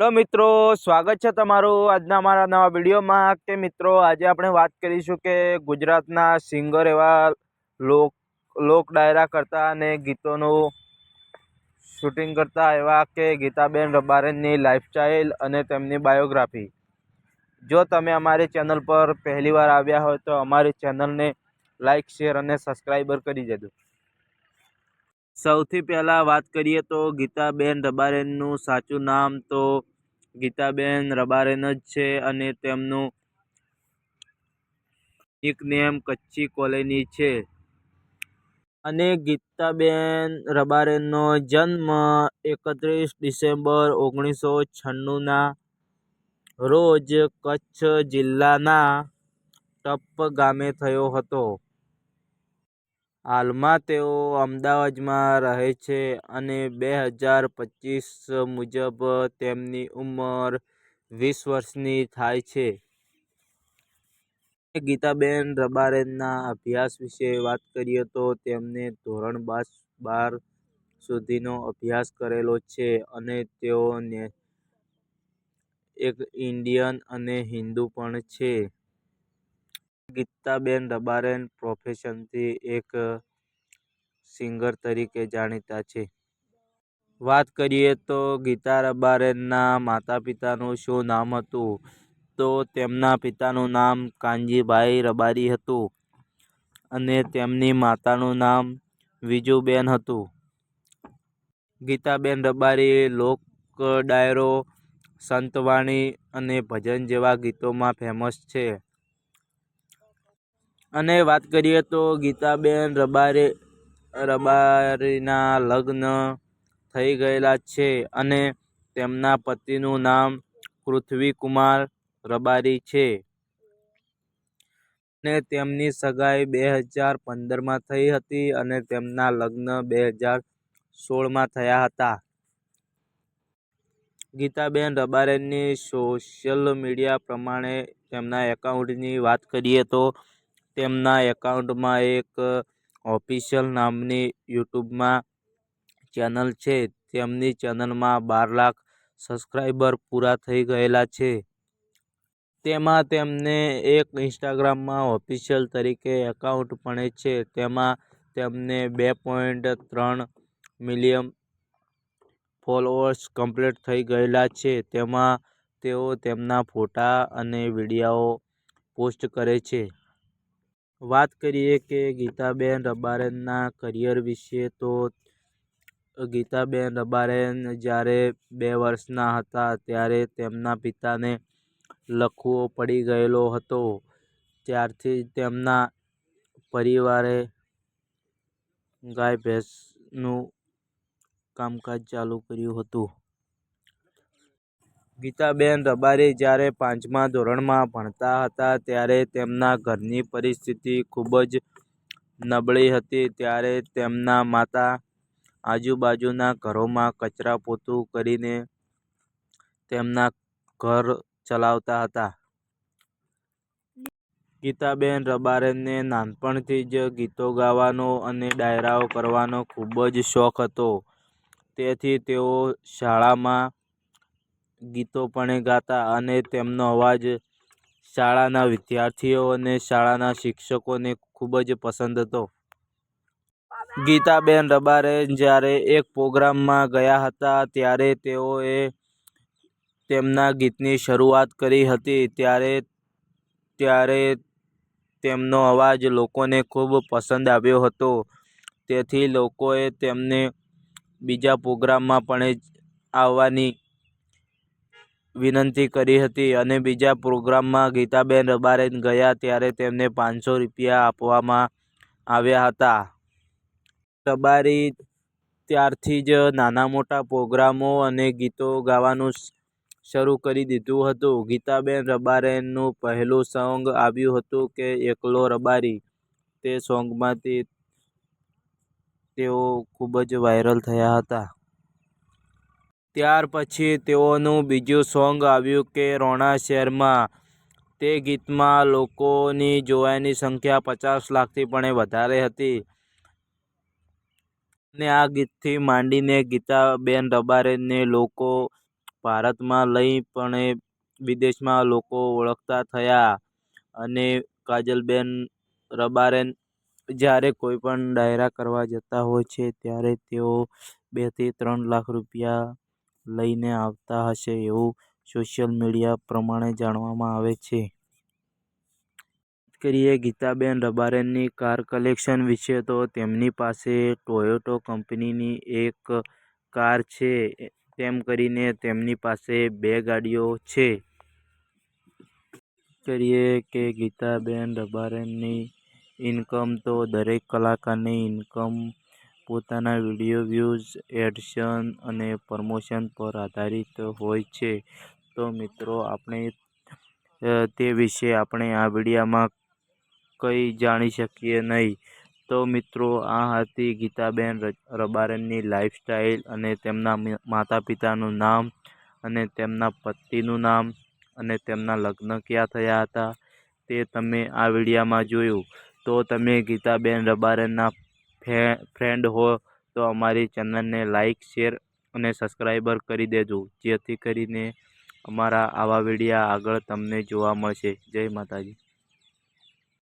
તો મિત્રો, સ્વાગત છે તમારું આજના અમારા નવા વિડીયોમાં. કે મિત્રો, આજે આપણે વાત કરીશું કે ગુજરાતના સિંગર એવા લોક લોક ડાયરા કરતા અને ગીતોનું શૂટિંગ કરતા એવા કે ગીતાબેન રબારેની લાઈફસ્ટાઈલ અને તેમની બાયોગ્રાફી. જો તમે અમારી ચેનલ પર પહેલીવાર આવ્યા હોય તો અમારી ચેનલને લાઈક, શેર અને સબસ્ક્રાઈબર કરી દેજો. સૌથી પહેલાં વાત કરીએ તો ગીતાબેન રબારેનનું સાચું નામ તો ગીતાબેન રબારેન જ છે અને તેમનું નિકનેમ કચ્છી કોલોની છે. અને ગીતાબેન રબારેનનો જન્મ એકત્રીસ ડિસેમ્બર ઓગણીસો છન્નુંના રોજ કચ્છ જિલ્લાના ટપ ગામે થયો હતો. હાલમાં તેઓ અમદાવાદમાં રહે છે અને બે હજાર પચીસ મુજબ તેમની ઉંમર વીસ વર્ષની થાય છે. ગીતાબેન રબારેનના અભ્યાસ વિશે વાત કરીએ તો તેમને ધોરણ બાર બાર સુધીનો અભ્યાસ કરેલો છે અને તેઓ એક ઇન્ડિયન અને હિન્દુ પણ છે. ગીતાબેન રબારેન પ્રોફેશનથી એક સિંગર તરીકે જાણીતા છે. વાત કરીએ તો ગીતા રબારેનના માતા પિતાનું શું નામ હતું? તો તેમના પિતાનું નામ કાનજીભાઈ રબારી હતું અને તેમની માતાનું નામ વિજુબેન હતું. ગીતાબેન રબારી લોક ડાયરો, સંતવાણી અને ભજન જેવા ગીતોમાં ફેમસ છે. અને વાત કરીએ તો ગીતાબેન રબારે, રબારીના લગ્ન થઈ ગયેલા છે અને તેમના પતિનું નામ પૃથ્વીકુમાર રબારી છે. અને તેમની સગાઈ બે હજાર પંદરમાં થઈ હતી અને તેમના લગ્ન બે હજાર સોળમાં થયા હતા. ગીતાબેન રબારેની સોશિયલ મીડિયા પ્રમાણે તેમના એકાઉન્ટની વાત કરીએ તો તેમના એકાઉન્ટમાં એક ઓફિશિયલ નામની યુટ્યુબમાં ચેનલ છે. તેમની ચેનલમાં બાર લાખ સબસ્ક્રાઈબર પૂરા થઈ ગયેલા છે. તેમાં તેમને એક ઇન્સ્ટાગ્રામમાં ઓફિશિયલ તરીકે એકાઉન્ટ પણ છે. તેમાં તેમને બે પોઈન્ટ ત્રણ મિલિયન ફોલોઅર્સ કમ્પ્લીટ થઈ ગયેલા છે. તેમાં તેઓ તેમના ફોટા અને વિડીયાઓ પોસ્ટ કરે છે. વાત કરીએ કે ગીતાબેન રબારેનના કરિયર વિશે તો ગીતાબેન રબારેન જ્યારે બે વર્ષના હતા ત્યારે તેમના પિતાને લખવો પડી ગયેલો હતો. ત્યારથી તેમના પરિવારે ગાય ભેંસનું કામકાજ ચાલુ કર્યું હતું. ગીતાબેન રબારી જ્યારે પાંચમા ધોરણમાં ભણતા હતા ત્યારે તેમના ઘરની પરિસ્થિતિ ખૂબ જ નબળી હતી. ત્યારે તેમના માતા આજુબાજુના ઘરોમાં કચરા પોતું કરીને તેમના ઘર ચલાવતા હતા. ગીતાબેન રબારેને નાનપણથી જ ગીતો ગાવાનો અને ડાયરાઓ કરવાનો ખૂબ જ શોખ હતો. તેથી તેઓ શાળામાં ગીતો પણ ગાતા અને તેમનો અવાજ શાળાના વિદ્યાર્થીઓ અને શાળાના શિક્ષકોને ખૂબ જ પસંદ હતો. ગીતાબેન રબારેન જ્યારે એક પ્રોગ્રામમાં ગયા હતા ત્યારે તેઓએ તેમના ગીતની શરૂઆત કરી હતી. ત્યારે ત્યારે તેમનો અવાજ લોકોને ખૂબ પસંદ આવ્યો હતો. તેથી લોકોએ તેમને બીજા પ્રોગ્રામમાં પણ આવવાની વિનંતી કરી હતી અને બીજા પ્રોગ્રામમાં ગીતાબેન રબારેન ગયા ત્યારે તેમને પાંચસો રૂપિયા આપવામાં આવ્યા હતા. રબારી ત્યારથી જ નાના મોટા પ્રોગ્રામો અને ગીતો ગાવાનું શરૂ કરી દીધું હતું. ગીતાબેન રબારેનનું પહેલું સોંગ આવ્યું હતું કે એકલો રબારી. તે સોંગમાંથી તેઓ ખૂબ જ વાયરલ થયા હતા. ત્યાર પછી તેઓનું બીજું સોંગ આવ્યું કે રોણા શહેરમાં. તે ગીતમાં લોકોની જોવાની સંખ્યા પચાસ લાખથી પણ વધારે હતી. અને આ ગીતથી માંડીને ગીતાબેન રબારેનને લોકો ભારતમાં લઈ પણ વિદેશમાં લોકો ઓળખતા થયા. અને કાજલબેન રબારેન જ્યારે કોઈ પણ ડાયરા કરવા જતા હોય છે, ત્યારે તેઓ બેથી ત્રણ લાખ રૂપિયા લઈને આવતા હશે એવું સોશિયલ મીડિયા પ્રમાણે જાણવામાં આવે છે. કરીએ ગીતાબેન રબારેની કાર કલેક્શન વિશે તો તેમની પાસે ટોયોટો કંપનીની એક કાર છે. તેમ કરીને તેમની પાસે બે ગાડીઓ છે. કરીએ કે ગીતાબેન રબારેની ઇનકમ તો દરેક કલાકારની ઇનકમ પોતાના વીડિયો વ્યૂઝ, એડશન અને પ્રમોશન પર આધારિત હોય છે. તો મિત્રો, આપણે તે વિશે આપણે આ વિડીયામાં કંઈ જાણી શકીએ નહીં. તો મિત્રો, આ હતી ગીતાબેન રબારનની લાઈફસ્ટાઈલ અને તેમના માતા પિતાનું નામ અને તેમના પતિનું નામ અને તેમના લગ્ન ક્યાં થયા હતા તે તમે આ વિડીયામાં જોયું. તો તમે ગીતાબેન રબારેના ફ્રેન્ડ હો, તો અમારી ચેનલને લાઇક શેર અને સબસ્ક્રાઈબર કરી દેજો. જેથી કરીને અમારા આવા વિડીયા આગળ તમને જોવા મળશે. જય માતાજી.